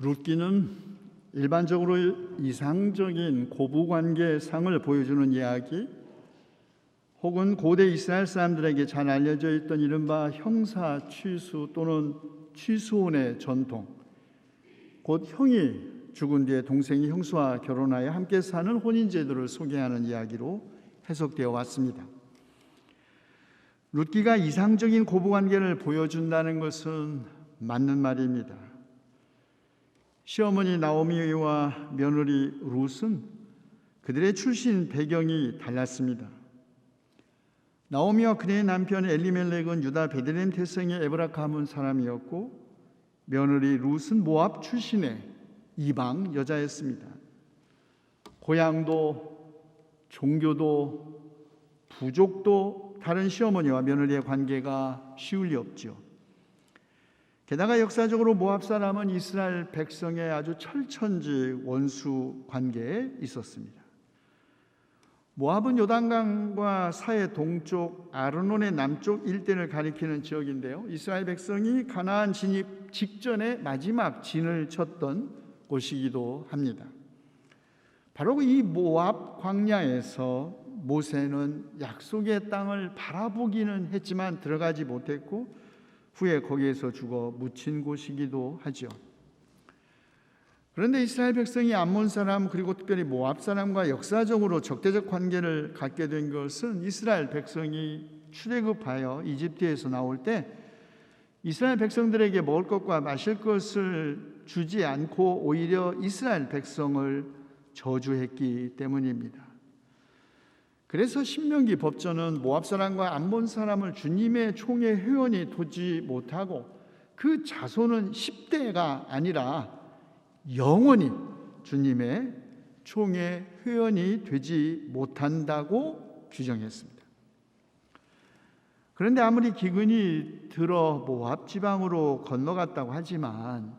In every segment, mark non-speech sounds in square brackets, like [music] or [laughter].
룻기는 일반적으로 이상적인 고부 관계상을 보여주는 이야기 혹은 고대 이스라엘 사람들에게 잘 알려져 있던 이른바 형사 취수 또는 취수혼의 전통 곧 형이 죽은 뒤에 동생이 형수와 결혼하여 함께 사는 혼인 제도를 소개하는 이야기로 해석되어 왔습니다. 룻기가 이상적인 고부 관계를 보여준다는 것은 맞는 말입니다. 시어머니 나오미와 며느리 룻은 그들의 출신 배경이 달랐습니다. 나오미와 그의 남편 엘리멜렉은 유다 베들레헴 태생의 에브라 가문 사람이었고 며느리 룻은 모압 출신의 이방 여자였습니다. 고향도 종교도 부족도 다른 시어머니와 며느리의 관계가 쉬울 리 없죠. 게다가 역사적으로 모압 사람은 이스라엘 백성의 아주 철천지 원수 관계에 있었습니다. 모압은 요단강과 사해 동쪽 아르논의 남쪽 일대를 가리키는 지역인데요. 이스라엘 백성이 가나안 진입 직전에 마지막 진을 쳤던 곳이기도 합니다. 바로 이 모압 광야에서 모세는 약속의 땅을 바라보기는 했지만 들어가지 못했고 후에 거기에서 죽어 묻힌 곳이기도 하죠. 그런데 이스라엘 백성이 암몬 사람 그리고 특별히 모압 사람과 역사적으로 적대적 관계를 갖게 된 것은 이스라엘 백성이 출애굽하여 이집트에서 나올 때 이스라엘 백성들에게 먹을 것과 마실 것을 주지 않고 오히려 이스라엘 백성을 저주했기 때문입니다. 그래서 신명기 법전은 모압 사람과 암몬 사람을 주님의 총회 회원이 두지 못하고 그 자손은 10대가 아니라 영원히 주님의 총회 회원이 되지 못한다고 규정했습니다. 그런데 아무리 기근이 들어 모압 지방으로 건너갔다고 하지만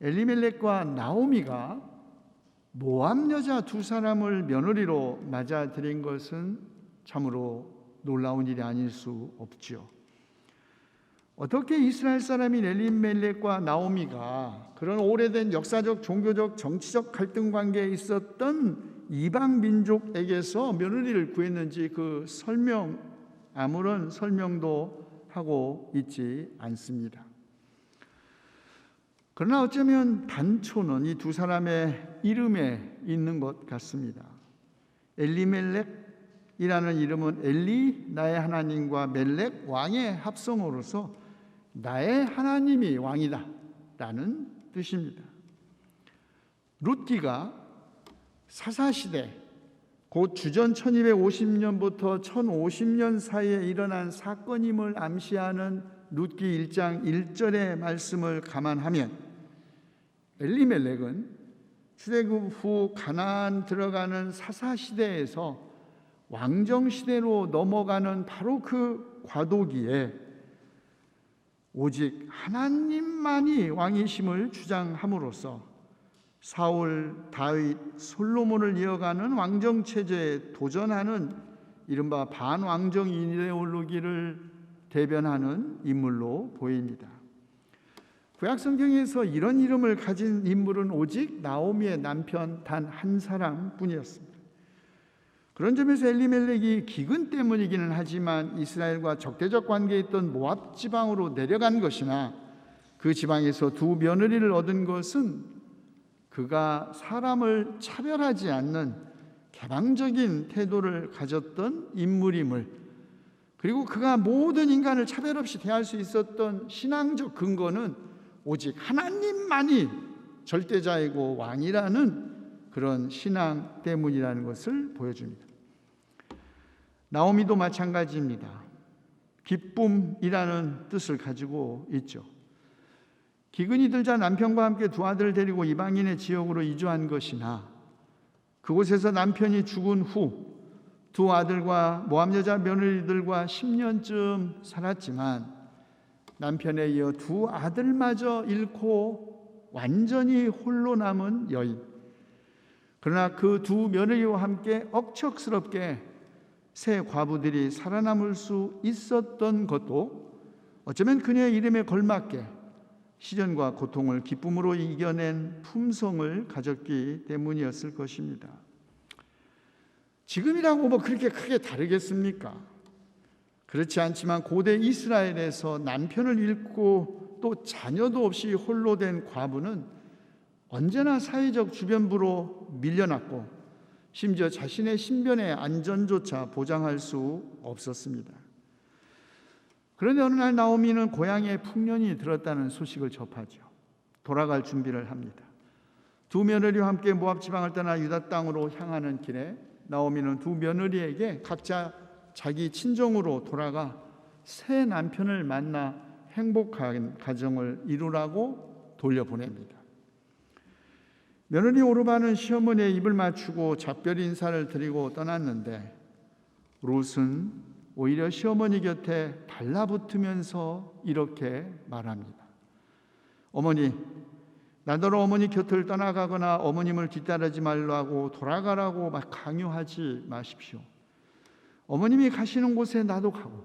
엘리멜렉과 나오미가 모압 여자 두 사람을 며느리로 맞아 들인 것은 참으로 놀라운 일이 아닐 수 없지요. 어떻게 이스라엘 사람인 엘리멜렉과 나오미가 그런 오래된 역사적, 종교적, 정치적 갈등 관계에 있었던 이방 민족에게서 며느리를 구했는지 그 설명 아무런 설명도 하고 있지 않습니다. 그러나 어쩌면 단초는 이 두 사람의 이름에 있는 것 같습니다. 엘리멜렉이라는 이름은 엘리 나의 하나님과 멜렉 왕의 합성어로서 나의 하나님이 왕이다 라는 뜻입니다. 룻기가 사사시대 곧 주전 1250년부터 1050년 사이에 일어난 사건임을 암시하는 룻기 1장 1절의 말씀을 감안하면 엘리멜렉은 출애굽 후 가나안 들어가는 사사 시대에서 왕정 시대로 넘어가는 바로 그 과도기에 오직 하나님만이 왕이심을 주장함으로써 사울, 다윗, 솔로몬을 이어가는 왕정 체제에 도전하는 이른바 반왕정 이데올로기를 대변하는 인물로 보입니다. 구약 성경에서 이런 이름을 가진 인물은 오직 나오미의 남편 단 한 사람뿐이었습니다. 그런 점에서 엘리멜렉이 기근 때문이기는 하지만 이스라엘과 적대적 관계에 있던 모압 지방으로 내려간 것이나 그 지방에서 두 며느리를 얻은 것은 그가 사람을 차별하지 않는 개방적인 태도를 가졌던 인물임을 그리고 그가 모든 인간을 차별 없이 대할 수 있었던 신앙적 근거는 오직 하나님만이 절대자이고 왕이라는 그런 신앙 때문이라는 것을 보여줍니다. 나오미도 마찬가지입니다. 기쁨이라는 뜻을 가지고 있죠. 기근이 들자 남편과 함께 두 아들을 데리고 이방인의 지역으로 이주한 것이나 그곳에서 남편이 죽은 후 두 아들과 모함 여자 며느리들과 10년쯤 살았지만 남편에 이어 두 아들마저 잃고 완전히 홀로 남은 여인. 그러나 그 두 며느리와 함께 억척스럽게 새 과부들이 살아남을 수 있었던 것도 어쩌면 그녀의 이름에 걸맞게 시련과 고통을 기쁨으로 이겨낸 품성을 가졌기 때문이었을 것입니다. 지금이라고 뭐 그렇게 크게 다르겠습니까? 그렇지 않지만 고대 이스라엘에서 남편을 잃고 또 자녀도 없이 홀로 된 과부는 언제나 사회적 주변부로 밀려났고 심지어 자신의 신변의 안전조차 보장할 수 없었습니다. 그런데 어느 날 나오미는 고향에 풍년이 들었다는 소식을 접하죠. 돌아갈 준비를 합니다. 두 며느리와 함께 모압 지방을 떠나 유다 땅으로 향하는 길에 나오미는 두 며느리에게 각자 자기 친정으로 돌아가 새 남편을 만나 행복한 가정을 이루라고 돌려보냅니다. 며느리 오르바는 시어머니의 입을 맞추고 작별 인사를 드리고 떠났는데 롯은 오히려 시어머니 곁에 달라붙으면서 이렇게 말합니다. 어머니, 나더러 어머니 곁을 떠나가거나 어머님을 뒤따르지 말라고 돌아가라고 막 강요하지 마십시오. 어머님이 가시는 곳에 나도 가고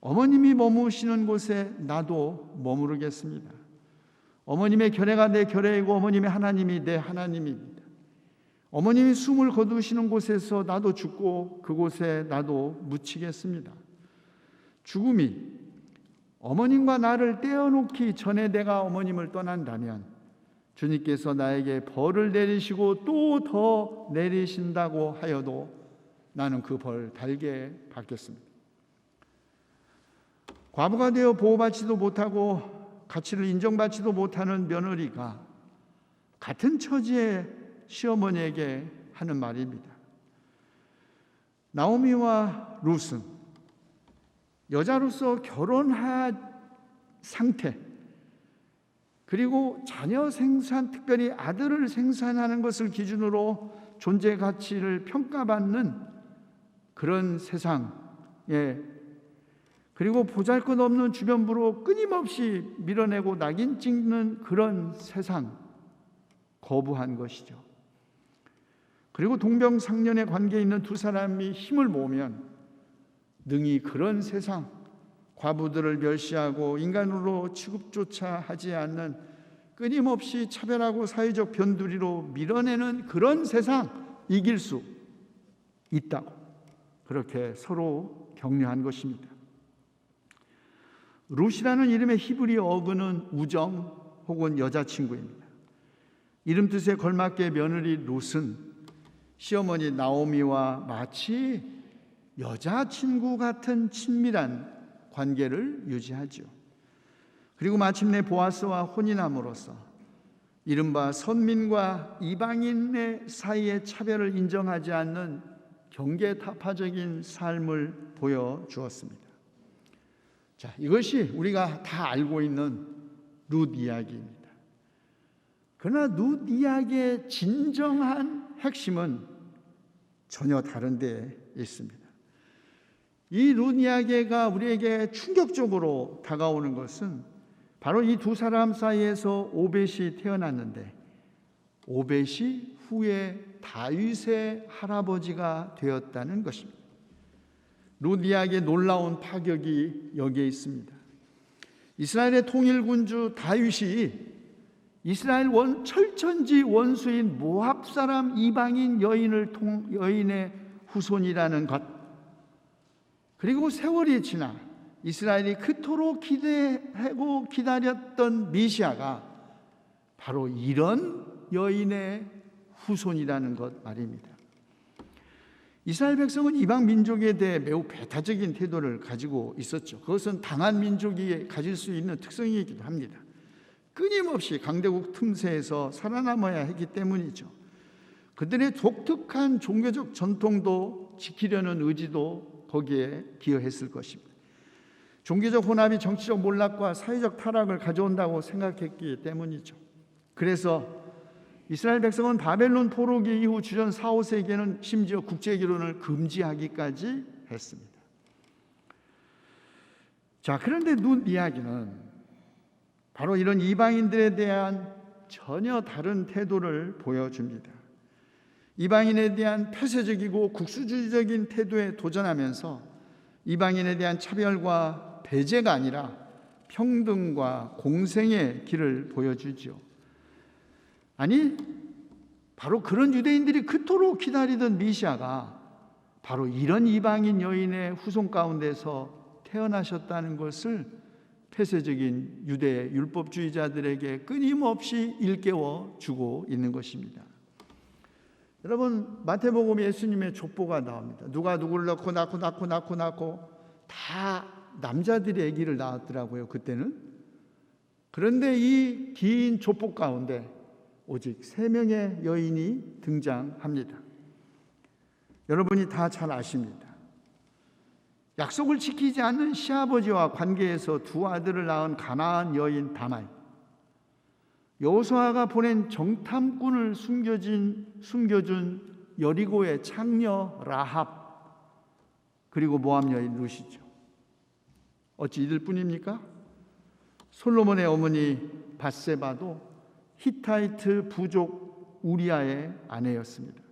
어머님이 머무시는 곳에 나도 머무르겠습니다. 어머님의 결례가 내 결례이고 어머님의 하나님이 내 하나님입니다. 어머님이 숨을 거두시는 곳에서 나도 죽고 그곳에 나도 묻히겠습니다. 죽음이 어머님과 나를 떼어놓기 전에 내가 어머님을 떠난다면 주님께서 나에게 벌을 내리시고 또 더 내리신다고 하여도 나는 그 벌 달게 받겠습니다. 과부가 되어 보호받지도 못하고 가치를 인정받지도 못하는 며느리가 같은 처지의 시어머니에게 하는 말입니다. 나오미와 룻은 여자로서 결혼한 상태 그리고 자녀 생산 특별히 아들을 생산하는 것을 기준으로 존재 가치를 평가받는 그런 세상에 그리고 보잘것없는 주변부로 끊임없이 밀어내고 낙인 찍는 그런 세상. 거부한 것이죠. 그리고 동병상련의 관계에 있는 두 사람이 힘을 모으면 능히 그런 세상 과부들을 멸시하고 인간으로 취급조차 하지 않는 끊임없이 차별하고 사회적 변두리로 밀어내는 그런 세상 이길 수 있다고 그렇게 서로 격려한 것입니다. 룻이라는 이름의 히브리 어근은 우정 혹은 여자친구입니다. 이름 뜻에 걸맞게 며느리 룻은 시어머니 나오미와 마치 여자친구 같은 친밀한 관계를 유지하죠. 그리고 마침내 보아스와 혼인함으로써 이른바 선민과 이방인의 사이의 차별을 인정하지 않는 경계 타파적인 삶을 보여 주었습니다. 자, 이것이 우리가 다 알고 있는 룻 이야기입니다. 그러나 룻 이야기의 진정한 핵심은 전혀 다른 데 있습니다. 이룻 이야기가 우리에게 충격적으로 다가오는 것은 바로 이 두 사람 사이에서 오벳이 태어났는데 오벳이 후에 다윗의 할아버지가 되었다는 것입니다. 룻 이야기의 놀라운 파격이 여기에 있습니다. 이스라엘의 통일 군주 다윗이 이스라엘 원 철천지 원수인 모압 사람 이방인 여인을 통 여인의 후손이라는 것 그리고 세월이 지나 이스라엘이 그토록 기대하고 기다렸던 미시아가 바로 이런 여인의 후손이라는 것 말입니다. 이스라엘 백성은 이방 민족에 대해 매우 배타적인 태도를 가지고 있었죠. 그것은 당한 민족이 가질 수 있는 특성이기도 합니다. 끊임없이 강대국 틈새에서 살아남아야 했기 때문이죠. 그들의 독특한 종교적 전통도 지키려는 의지도 거기에 기여했을 것입니다. 종교적 혼합이 정치적 몰락과 사회적 타락을 가져온다고 생각했기 때문이죠. 그래서 이스라엘 백성은 바벨론 포로기 이후 주전 4, 5세기에는 심지어 국제 결혼을 금지하기까지 했습니다. 자, 그런데 눈 이야기는 바로 이런 이방인들에 대한 전혀 다른 태도를 보여줍니다. 이방인에 대한 폐쇄적이고 국수주의적인 태도에 도전하면서 이방인에 대한 차별과 배제가 아니라 평등과 공생의 길을 보여주죠. 아니, 바로 그런 유대인들이 그토록 기다리던 미시아가 바로 이런 이방인 여인의 후손 가운데서 태어나셨다는 것을 폐쇄적인 유대 율법주의자들에게 끊임없이 일깨워 주고 있는 것입니다. 여러분 마태복음 예수님의 족보가 나옵니다. 누가 누구를 낳고 낳고 낳고 낳고 낳고 다 남자들의 아기를 낳았더라고요. 그때는. 그런데 이 긴 족보 가운데 오직 세 명의 여인이 등장합니다. 여러분이 다 잘 아십니다. 약속을 지키지 않는 시아버지와 관계에서 두 아들을 낳은 가나안 여인 다말. 여호수아가 보낸 정탐꾼을 숨겨진 숨겨준 여리고의 창녀 라합 그리고 모함 여인 루시죠. 어찌 이들뿐입니까? 솔로몬의 어머니 바세바도 히타이트 부족 우리아의 아내였습니다.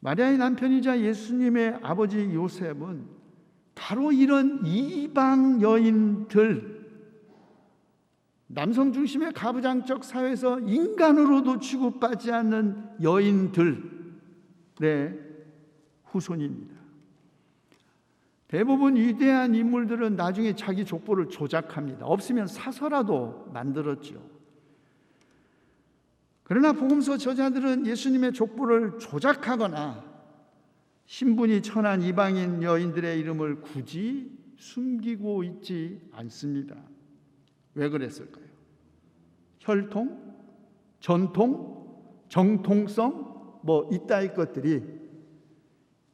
마리아의 남편이자 예수님의 아버지 요셉은 바로 이런 이방 여인들 남성 중심의 가부장적 사회에서 인간으로도 취급받지 않는 여인들의 후손입니다. 대부분 위대한 인물들은 나중에 자기 족보를 조작합니다. 없으면 사서라도 만들었죠. 그러나 복음서 저자들은 예수님의 족보를 조작하거나 신분이 천한 이방인 여인들의 이름을 굳이 숨기고 있지 않습니다. 왜 그랬을까요? 혈통, 전통, 정통성 뭐 이따위 것들이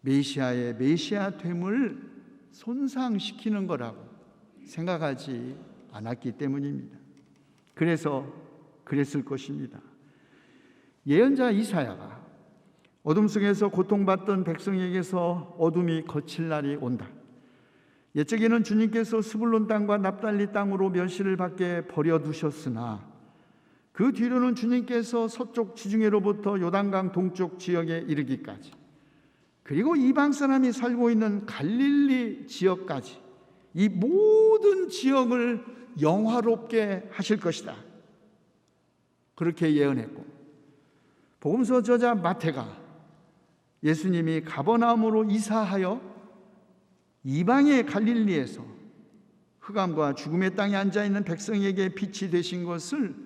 메시아의 메시아 됨을 손상시키는 거라고 생각하지 않았기 때문입니다. 그래서 그랬을 것입니다. 예언자 이사야가 어둠 속에서 고통받던 백성에게서 어둠이 거칠 날이 온다. 옛적에는 주님께서 스불론 땅과 납달리 땅으로 멸시를 받게 버려두셨으나 그 뒤로는 주님께서 서쪽 지중해로부터 요단강 동쪽 지역에 이르기까지 그리고 이방 사람이 살고 있는 갈릴리 지역까지 이 모든 지역을 영화롭게 하실 것이다. 그렇게 예언했고 복음서 저자 마태가 예수님이 가버나움으로 이사하여 이방의 갈릴리에서 흑암과 죽음의 땅에 앉아 있는 백성에게 빛이 되신 것을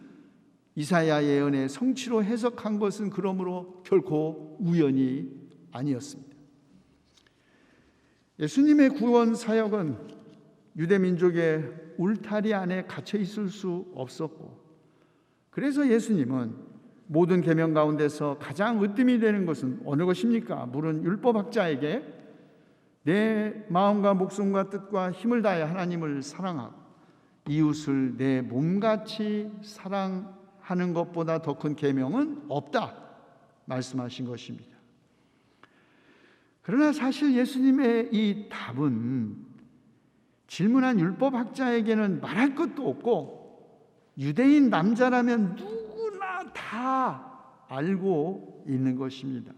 이사야 예언의 성취로 해석한 것은 그러므로 결코 우연이 아니었습니다. 예수님의 구원 사역은 유대 민족의 울타리 안에 갇혀 있을 수 없었고 그래서 예수님은 모든 계명 가운데서 가장 으뜸이 되는 것은 어느 것입니까? 물은 율법학자에게 내 마음과 목숨과 뜻과 힘을 다해 하나님을 사랑하고 이웃을 내 몸같이 사랑하는 것보다 더 큰 계명은 없다 말씀하신 것입니다. 그러나 사실 예수님의 이 답은 질문한 율법학자에게는 말할 것도 없고 유대인 남자라면 누구나 다 알고 있는 것입니다.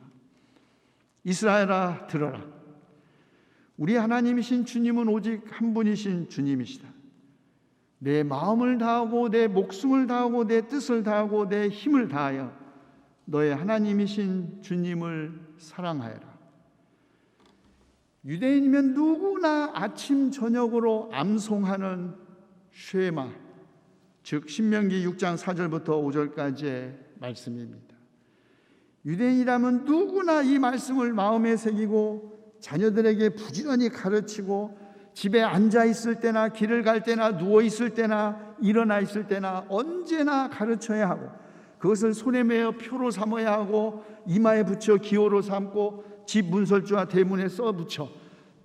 이스라엘아 들어라. 우리 하나님이신 주님은 오직 한 분이신 주님이시다. 내 마음을 다하고 내 목숨을 다하고 내 뜻을 다하고 내 힘을 다하여 너의 하나님이신 주님을 사랑하여라. 유대인이면 누구나 아침 저녁으로 암송하는 쉐마 즉 신명기 6장 4절부터 5절까지의 말씀입니다. 유대인이라면 누구나 이 말씀을 마음에 새기고 자녀들에게 부지런히 가르치고 집에 앉아 있을 때나 길을 갈 때나 누워 있을 때나 일어나 있을 때나 언제나 가르쳐야 하고 그것을 손에 매어 표로 삼아야 하고 이마에 붙여 기호로 삼고 집 문설주와 대문에 써 붙여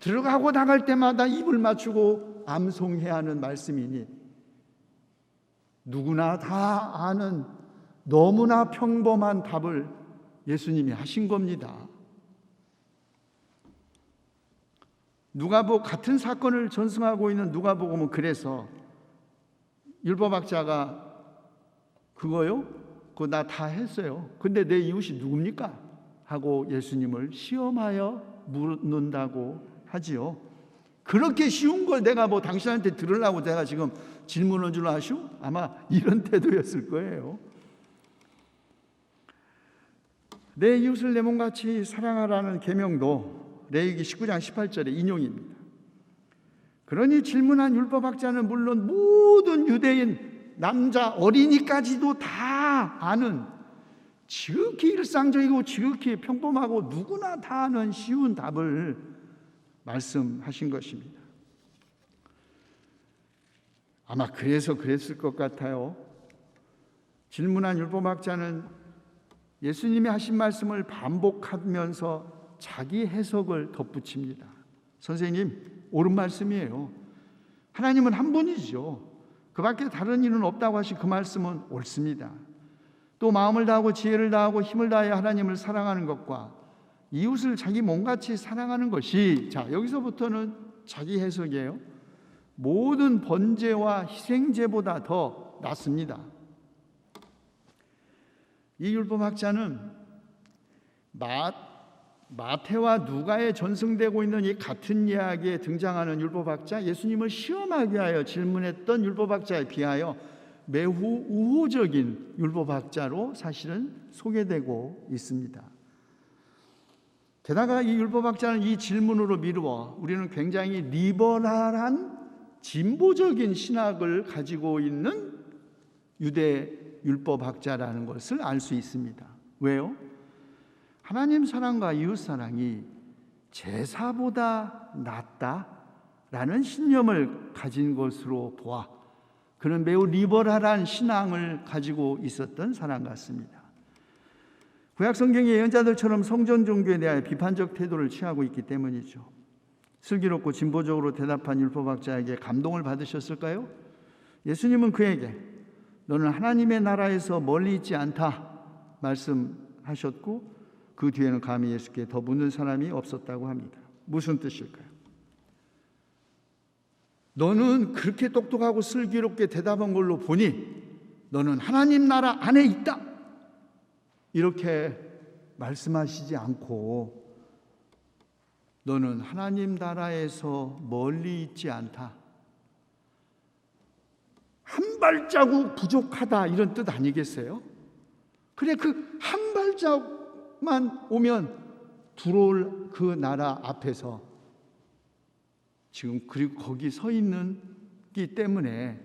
들어가고 나갈 때마다 입을 맞추고 암송해야 하는 말씀이니 누구나 다 아는 너무나 평범한 답을 예수님이 하신 겁니다. 누가복 같은 사건을 전승하고 있는 누가복음은 그래서 율법학자가 그거요? 그거 나 다 했어요. 근데 내 이웃이 누굽니까? 하고 예수님을 시험하여 묻는다고 하지요. 그렇게 쉬운 걸 내가 뭐 당신한테 들으려고 내가 지금 질문을 줄 아시오? 아마 이런 [laughs] 태도였을 거예요. 내 이웃을 내 몸같이 사랑하라는 계명도 레위기 19장 18절의 인용입니다. 그러니 질문한 율법학자는 물론 모든 유대인 남자 어린이까지도 다 아는 지극히 일상적이고 지극히 평범하고 누구나 다 아는 쉬운 답을 말씀하신 것입니다. 아마 그래서 그랬을 것 같아요. 질문한 율법학자는 예수님이 하신 말씀을 반복하면서 자기 해석을 덧붙입니다. 선생님, 옳은 말씀이에요. 하나님은 한 분이죠. 그 밖에 다른 일은 없다고 하신 그 말씀은 옳습니다. 또 마음을 다하고 지혜를 다하고 힘을 다해 하나님을 사랑하는 것과 이웃을 자기 몸같이 사랑하는 것이 자, 여기서부터는 자기 해석이에요. 모든 번제와 희생제보다 더 낫습니다. 이 율법학자는 마, 마태와 누가에 전승되고 있는 이 같은 이야기에 등장하는 율법학자 예수님을 시험하게 하여 질문했던 율법학자에 비하여 매우 우호적인 율법학자로 사실은 소개되고 있습니다. 게다가 이 율법학자는 이 질문으로 미루어 우리는 굉장히 리버럴한 진보적인 신학을 가지고 있는 유대 율법학자라는 것을 알 수 있습니다. 왜요? 하나님 사랑과 이웃 사랑이 제사보다 낫다라는 신념을 가진 것으로 보아 그는 매우 리버럴한 신앙을 가지고 있었던 사람 같습니다. 구약 성경의 예언자들처럼 성전 종교에 대하여 비판적 태도를 취하고 있기 때문이죠. 슬기롭고 진보적으로 대답한 율법학자에게 감동을 받으셨을까요? 예수님은 그에게 너는 하나님의 나라에서 멀리 있지 않다 말씀하셨고 그 뒤에는 감히 예수께 더 묻는 사람이 없었다고 합니다. 무슨 뜻일까요? 너는 그렇게 똑똑하고 슬기롭게 대답한 걸로 보니 너는 하나님 나라 안에 있다. 이렇게 말씀하시지 않고 너는 하나님 나라에서 멀리 있지 않다. 한 발자국 부족하다 이런 뜻 아니겠어요? 그래 그 한 발자국만 오면 들어올 그 나라 앞에서 지금 그리고 거기 서 있는 기 때문에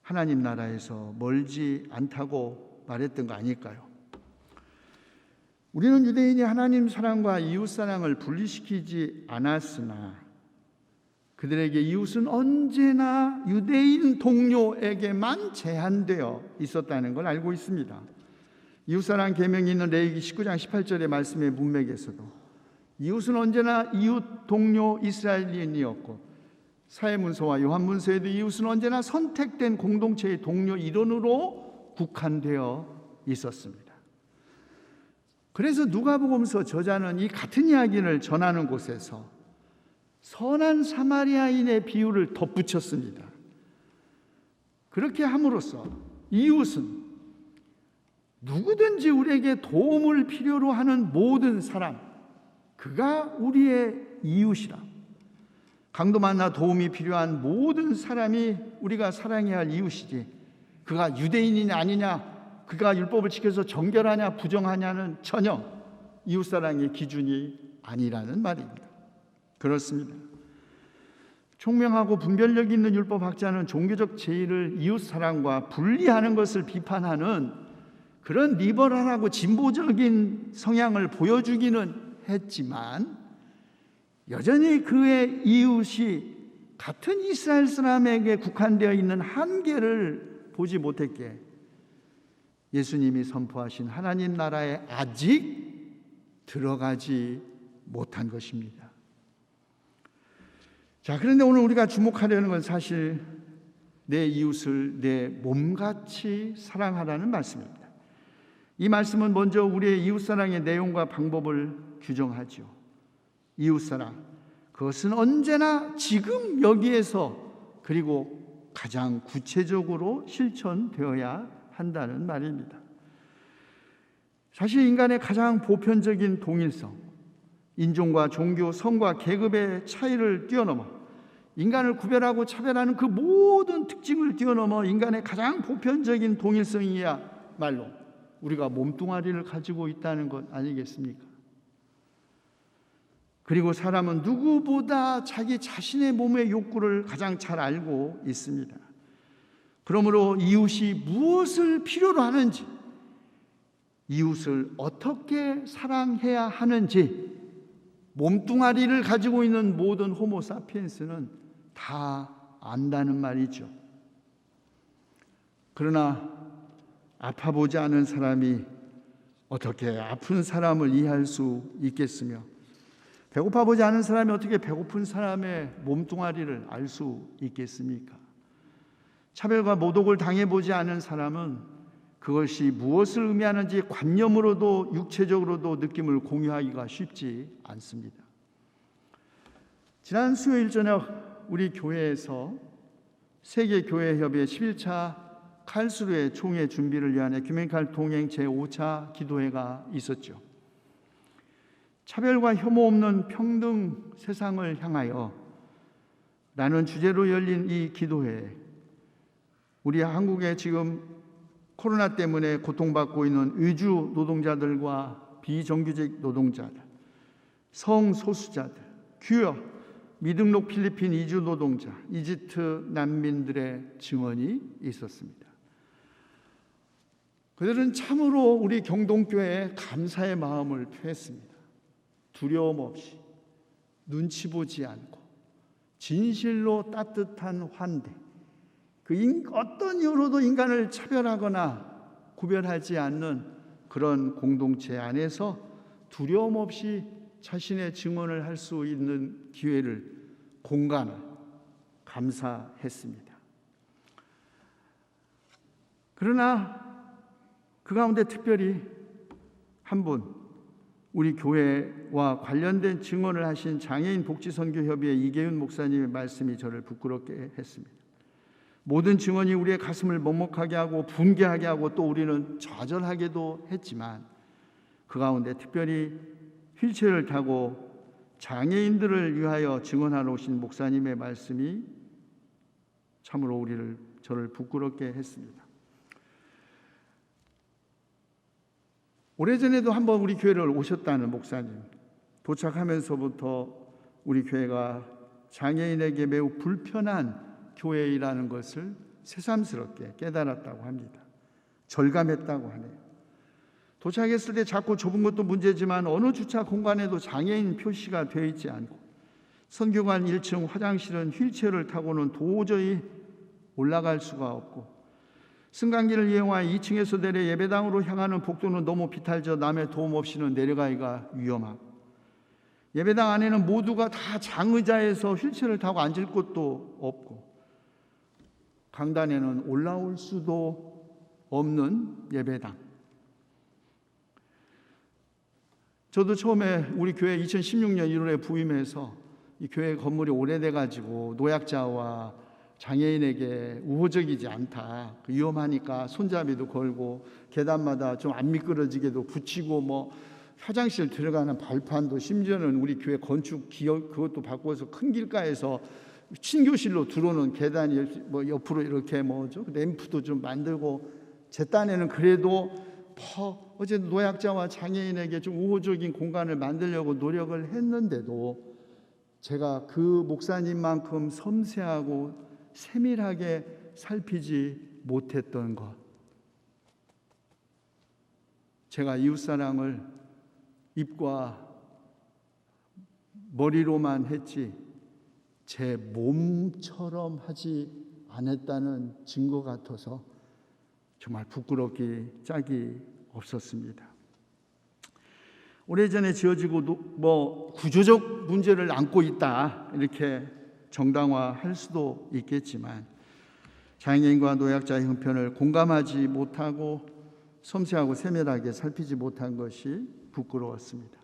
하나님 나라에서 멀지 않다고 말했던 거 아닐까요? 우리는 유대인이 하나님 사랑과 이웃 사랑을 분리시키지 않았으나 그들에게 이웃은 언제나 유대인 동료에게만 제한되어 있었다는 걸 알고 있습니다. 이웃사랑 계명이 있는 레위기 19장 18절의 말씀의 문맥에서도 이웃은 언제나 이웃 동료 이스라엘인이었고 사회 문서와 요한 문서에도 이웃은 언제나 선택된 공동체의 동료 일원으로 국한되어 있었습니다. 그래서 누가복음서 저자는 이 같은 이야기를 전하는 곳에서 선한 사마리아인의 비유를 덧붙였습니다. 그렇게 함으로써 이웃은 누구든지 우리에게 도움을 필요로 하는 모든 사람, 그가 우리의 이웃이라. 강도 만나 도움이 필요한 모든 사람이 우리가 사랑해야 할 이웃이지. 그가 유대인이냐 아니냐, 그가 율법을 지켜서 정결하냐 부정하냐는 전혀 이웃 사랑의 기준이 아니라는 말입니다. 그렇습니다. 총명하고 분별력 있는 율법학자는 종교적 제의를 이웃 사랑과 분리하는 것을 비판하는 그런 리버럴하고 진보적인 성향을 보여주기는 했지만 여전히 그의 이웃이 같은 이스라엘 사람에게 국한되어 있는 한계를 보지 못했기에 예수님이 선포하신 하나님 나라에 아직 들어가지 못한 것입니다. 자, 그런데 오늘 우리가 주목하려는 건 사실 내 이웃을 내 몸같이 사랑하라는 말씀입니다. 이 말씀은 먼저 우리의 이웃사랑의 내용과 방법을 규정하죠. 이웃사랑. 그것은 언제나 지금 여기에서 그리고 가장 구체적으로 실천되어야 한다는 말입니다. 사실 인간의 가장 보편적인 동일성, 인종과 종교, 성과 계급의 차이를 뛰어넘어 인간을 구별하고 차별하는 그 모든 특징을 뛰어넘어 인간의 가장 보편적인 동일성이야말로 우리가 몸뚱아리를 가지고 있다는 것 아니겠습니까? 그리고 사람은 누구보다 자기 자신의 몸의 욕구를 가장 잘 알고 있습니다. 그러므로 이웃이 무엇을 필요로 하는지, 이웃을 어떻게 사랑해야 하는지, 몸뚱아리를 가지고 있는 모든 호모 사피엔스는 다 안다는 말이죠. 그러나 아파 보지 않은 사람이 어떻게 아픈 사람을 이해할 수 있겠으며 배고파 보지 않은 사람이 어떻게 배고픈 사람의 몸뚱아리를 알 수 있겠습니까? 차별과 모독을 당해보지 않은 사람은 그것이 무엇을 의미하는지 관념으로도 육체적으로도 느낌을 공유하기가 쉽지 않습니다. 지난 수요일 저녁 우리 교회에서 세계교회협의 11차 칼수르의 총회 준비를 위한 에큐메니칼 동행 제5차 기도회가 있었죠. 차별과 혐오 없는 평등 세상을 향하여 라는 주제로 열린 이 기도회 우리 한국에 지금 코로나 때문에 고통받고 있는 의주 노동자들과 비정규직 노동자들, 성소수자들, 규여, 미등록 필리핀 이주 노동자, 이집트 난민들의 증언이 있었습니다. 그들은 참으로 우리 경동교회에 감사의 마음을 표했습니다. 두려움 없이 눈치 보지 않고 진실로 따뜻한 환대. 그 어떤 이유로도 인간을 차별하거나 구별하지 않는 그런 공동체 안에서 두려움 없이 자신의 증언을 할 수 있는 기회를 공간을 감사했습니다. 그러나 그 가운데 특별히 한 분, 우리 교회와 관련된 증언을 하신 장애인 복지선교협의회 이계윤 목사님의 말씀이 저를 부끄럽게 했습니다. 모든 증언이 우리의 가슴을 먹먹하게 하고 분개하게 하고 또 우리는 좌절하게도 했지만 그 가운데 특별히 휠체어를 타고 장애인들을 위하여 증언하러 오신 목사님의 말씀이 참으로 우리를 저를 부끄럽게 했습니다. 오래전에도 한번 우리 교회를 오셨다는 목사님 도착하면서부터 우리 교회가 장애인에게 매우 불편한 교회이라는 것을 새삼스럽게 깨달았다고 합니다. 절감했다고 하네요. 도착했을 때 작고 좁은 것도 문제지만 어느 주차 공간에도 장애인 표시가 되어 있지 않고 선교관 1층 화장실은 휠체어를 타고는 도저히 올라갈 수가 없고 승강기를 이용하여 2층에서 내려 예배당으로 향하는 복도는 너무 비탈져 남의 도움 없이는 내려가기가 위험하고 예배당 안에는 모두가 다 장의자에서 휠체어를 타고 앉을 곳도 없고 강단에는 올라올 수도 없는 예배당. 저도 처음에 우리 교회 2016년 1월에 부임해서 이 교회 건물이 오래돼 가지고 노약자와 장애인에게 우호적이지 않다. 그 위험하니까 손잡이도 걸고 계단마다 좀 안 미끄러지게도 붙이고 뭐 화장실 들어가는 발판도 심지어는 우리 교회 건축 기업 그것도 바꿔서 큰 길가에서 신교실로 들어오는 계단이 뭐 옆으로 이렇게 뭐죠 램프도 좀 만들고 제 딴에는 그래도 뭐 어제 노약자와 장애인에게 좀 우호적인 공간을 만들려고 노력을 했는데도 제가 그 목사님만큼 섬세하고 세밀하게 살피지 못했던 것. 제가 이웃사랑을 입과 머리로만 했지 제 몸처럼 하지 않았다는 증거 같아서 정말 부끄럽기 짝이 없었습니다. 오래전에 지어지고 뭐 구조적 문제를 안고 있다 이렇게 정당화할 수도 있겠지만 장애인과 노약자의 형편을 공감하지 못하고 섬세하고 세밀하게 살피지 못한 것이 부끄러웠습니다.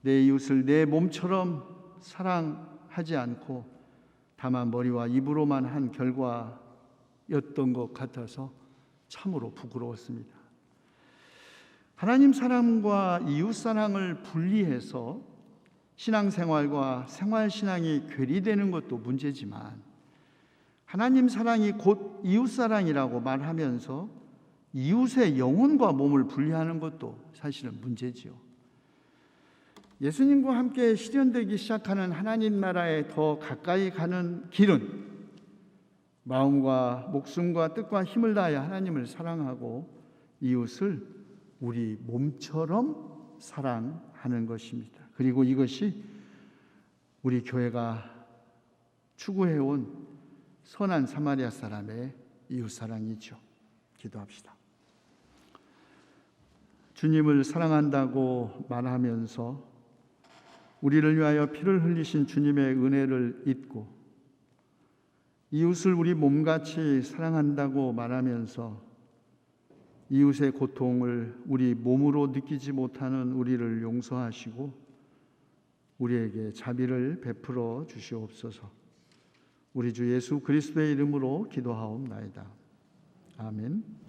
내 이웃을 내 몸처럼 사랑 하지 않고 다만 머리와 입으로만 한 결과였던 것 같아서 참으로 부끄러웠습니다. 하나님 사랑과 이웃 사랑을 분리해서 신앙생활과 생활신앙이 괴리되는 것도 문제지만 하나님 사랑이 곧 이웃 사랑이라고 말하면서 이웃의 영혼과 몸을 분리하는 것도 사실은 문제지요. 예수님과 함께 실현되기 시작하는 하나님 나라에 더 가까이 가는 길은 마음과 목숨과 뜻과 힘을 다하여 하나님을 사랑하고 이웃을 우리 몸처럼 사랑하는 것입니다. 그리고 이것이 우리 교회가 추구해온 선한 사마리아 사람의 이웃 사랑이죠. 기도합시다. 주님을 사랑한다고 말하면서 우리를 위하여 피를 흘리신 주님의 은혜를 잊고 이웃을 우리 몸같이 사랑한다고 말하면서 이웃의 고통을 우리 몸으로 느끼지 못하는 우리를 용서하시고 우리에게 자비를 베풀어 주시옵소서. 우리 주 예수 그리스도의 이름으로 기도하옵나이다. 아멘.